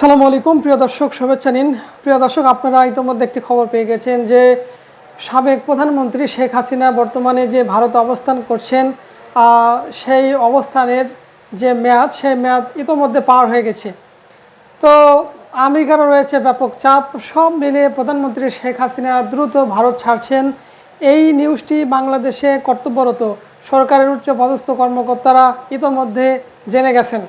আসসালামু আলাইকুম। প্রিয় দর্শক, শুভেচ্ছা নিন। প্রিয় দর্শক, আপনারা ইতিমধ্যে একটি খবর পেয়ে গেছেন যে সাবেক প্রধানমন্ত্রী শেখ হাসিনা বর্তমানে যে ভারতে অবস্থান করছেন সেই অবস্থানের যে মেয়াদ, সেই মেয়াদ ইতোমধ্যে পার হয়ে গেছে। তো আমেরিকারও রয়েছে ব্যাপক চাপ। সব মিলে প্রধানমন্ত্রী শেখ হাসিনা দ্রুত ভারত ছাড়ছেন। এই নিউজটি বাংলাদেশে কর্তব্যরত। সরকারের উচ্চ পদস্থ কর্মকর্তারা ইতোমধ্যে জেনে গেছেন।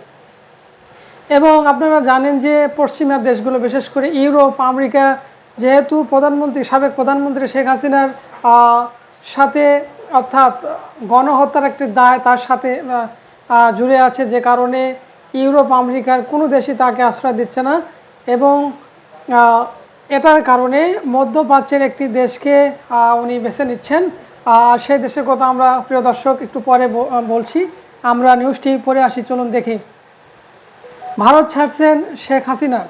এবং আপনারা জানেন যে পশ্চিমা দেশগুলো, বিশেষ করে ইউরোপ, আমেরিকা, যেহেতু প্রধানমন্ত্রী, সাবেক প্রধানমন্ত্রী শেখ হাসিনার সাথে, অর্থাৎ গণহত্যার একটি দায় তার সাথে জুড়ে আছে যে কারণে ইউরোপ, আমেরিকার কোনো দেশই তাকে আশ্রয় দিচ্ছে না এবং এটার কারণে মধ্যপ্রাচ্যের একটি দেশকে উনি বেছে নিচ্ছেন। আর সেই দেশের কথা আমরা, প্রিয় দর্শক, একটু পরে বলছি। আমরা নিউজটি পরে আসি, চলুন দেখি। ভারত ছাড়ছেন শেখ হাসিনা।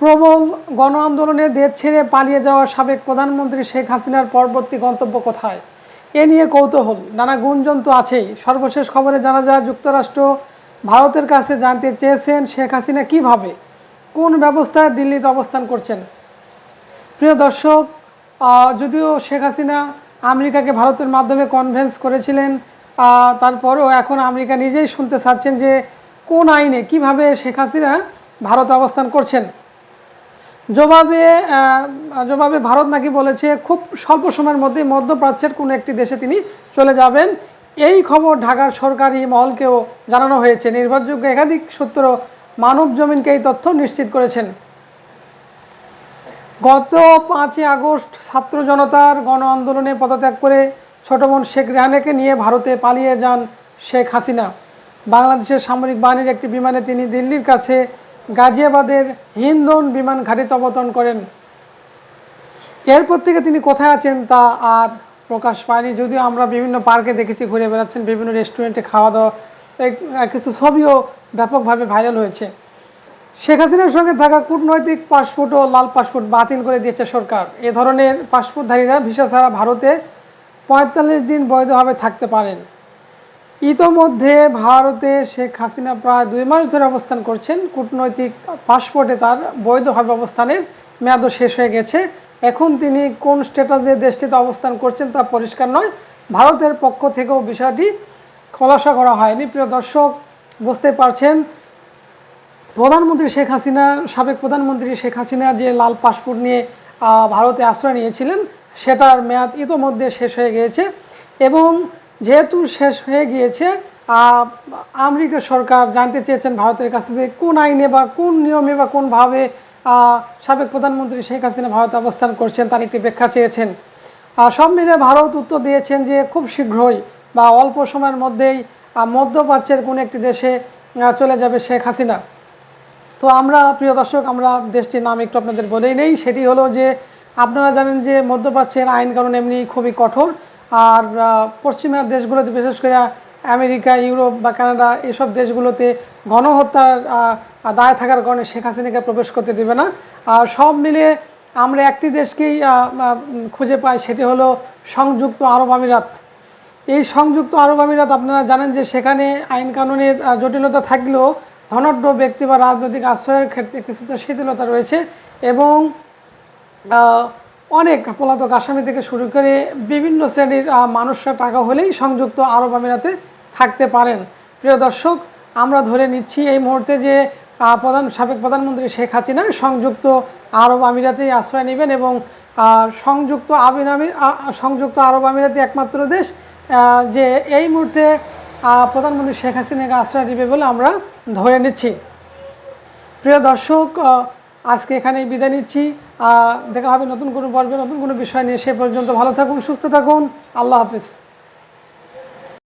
প্রবল গণ আন্দোলনে দেশ ছেড়ে পালিয়ে যাওয়া সাবেক প্রধানমন্ত্রী শেখ হাসিনার পরবর্তী গন্তব্য কোথায়? এ নিয়ে কৌতূহল। নানা গুঞ্জন তো আছেই। সর্বশেষ খবরে জানা যায়, যুক্তরাষ্ট্র ভারতের কাছে জানতে চেয়েছেন শেখ হাসিনা কীভাবে? কোন ব্যবস্থায় দিল্লিতে অবস্থান করছেন? প্রিয় দর্শক যদিও শেখ হাসিনা আমেরিকাকে ভারতের মাধ্যমে কনভেন্স করেছিলেন তারপরেও এখন আমেরিকা নিজেই শুনতে চাচ্ছেন যে কোন আইনে কীভাবে শেখ হাসিনা ভারতে অবস্থান করছেন? জবাবে জবাবে ভারত নাকি বলেছে, খুব স্বল্প সময়ের মধ্যেই মধ্যপ্রাচ্যের কোনো একটি দেশে তিনি চলে যাবেন। এই খবর ঢাকার সরকারি মহলকেও জানানো হয়েছে। নির্ভরযোগ্য একাধিক সূত্র মানব জমিনকে এই তথ্য নিশ্চিত করেছেন। গত পাঁচই আগস্ট ছাত্র জনতার গণ আন্দোলনে পদত্যাগ করে ছোট বোন শেখ রেহানাকে নিয়ে ভারতে পালিয়ে যান শেখ হাসিনা। বাংলাদেশের সামরিক বাহিনীর একটি বিমানে তিনি দিল্লির কাছে গাজিয়াবাদের হিন্দন বিমান ঘাটিতে অবতরণ করেন। এরপর থেকে তিনি কোথায় আছেন তা আর প্রকাশ পায়নি। যদিও আমরা বিভিন্ন পার্কে দেখেছি, ঘুরে বেড়াচ্ছেন, বিভিন্ন রেস্টুরেন্টে খাওয়া দাওয়া কিছু ছবিও ব্যাপকভাবে ভাইরাল হয়েছে। শেখ হাসিনার সঙ্গে থাকা কূটনৈতিক পাসপোর্ট ও লাল পাসপোর্ট বাতিল করে দিয়েছে সরকার। এ ধরনের পাসপোর্টধারীরা ভিসা ছাড়া ভারতে পঁয়তাল্লিশ দিন বৈধভাবে থাকতে পারেন। ইতোমধ্যে ভারতে শেখ হাসিনা প্রায় দুই মাস ধরে অবস্থান করছেন। কূটনৈতিক পাসপোর্টে তার বৈধভাবে অবস্থানের মেয়াদও শেষ হয়ে গেছে। এখন তিনি কোন স্ট্যাটাসে দেশটিতে অবস্থান করছেন তা পরিষ্কার নয়। ভারতের পক্ষ থেকেও বিষয়টি খোলাসা করা হয়নি। প্রিয় দর্শক, বুঝতে পারছেন, প্রধানমন্ত্রী শেখ হাসিনা, সাবেক প্রধানমন্ত্রী শেখ হাসিনা যে লাল পাসপোর্ট নিয়ে ভারতে আশ্রয় নিয়েছিলেন, সেটার মেয়াদ ইতোমধ্যে শেষ হয়ে গিয়েছে এবং যেহেতু শেষ হয়ে গিয়েছে আমেরিকা সরকার জানতে চেয়েছেন ভারতের কাছে যে কোন আইনে বা কোন নিয়মে বা কোনভাবে সাবেক প্রধানমন্ত্রী শেখ হাসিনা ভারতে অবস্থান করছেন তার একটি ব্যাখ্যা চেয়েছেন। আহ, সব মিলে ভারত উত্তর দিয়েছেন যে খুব শীঘ্রই বা অল্প সময়ের মধ্যেই মধ্যপ্রাচ্যের কোনো একটি দেশে চলে যাবে শেখ হাসিনা। তো আমরা প্রিয় দর্শক আমরা দেশটির নাম একটু আপনাদের বলেই নেই। সেটি হলো যে আপনারা জানেন যে মধ্যপ্রাচ্যের আইন কানুন এমনি খুবই কঠোর। আর পশ্চিমা দেশগুলোতে, বিশেষ করে আমেরিকা, ইউরোপ বা কানাডা, এসব দেশগুলোতে গণহত্যার দায় থাকার কারণে শেখ হাসিনাকে প্রবেশ করতে দেবে না। আর সব মিলে আমরা একটি দেশকেই খুঁজে পাই, সেটি হলো সংযুক্ত আরব আমিরাত। এই সংযুক্ত আরব আমিরাত, আপনারা জানেন যে সেখানে আইন কানুনের জটিলতা থাকলেও ধনাঢ্য ব্যক্তি বা রাজনৈতিক আশ্রয়ের ক্ষেত্রে কিছুটা শিথিলতা রয়েছে এবং অনেক পলাতক আসামি থেকে শুরু করে বিভিন্ন শ্রেণির মানুষরা টাকা হলেই সংযুক্ত আরব আমিরাতে থাকতে পারেন। প্রিয় দর্শক, আমরা ধরে নিচ্ছি এই মুহূর্তে যে প্রধান, সাবেক প্রধানমন্ত্রী শেখ হাসিনা সংযুক্ত আরব আমিরাতেই আশ্রয় নেবেন এবং সংযুক্ত আবিনামি সংযুক্ত আরব আমিরাতে একমাত্র দেশ যে এই মুহূর্তে প্রধানমন্ত্রী শেখ হাসিনাকে আশ্রয় দিবে বলে আমরা ধরে নিচ্ছি। প্রিয় দর্শক আজকে এখানেই বিদায় নিচ্ছি। দেখা হবে নতুন কোনো পর্বে, নতুন কোনো বিষয় নিয়ে। সে পর্যন্ত ভালো থাকুন, সুস্থ থাকুন। আল্লাহ হাফিজ।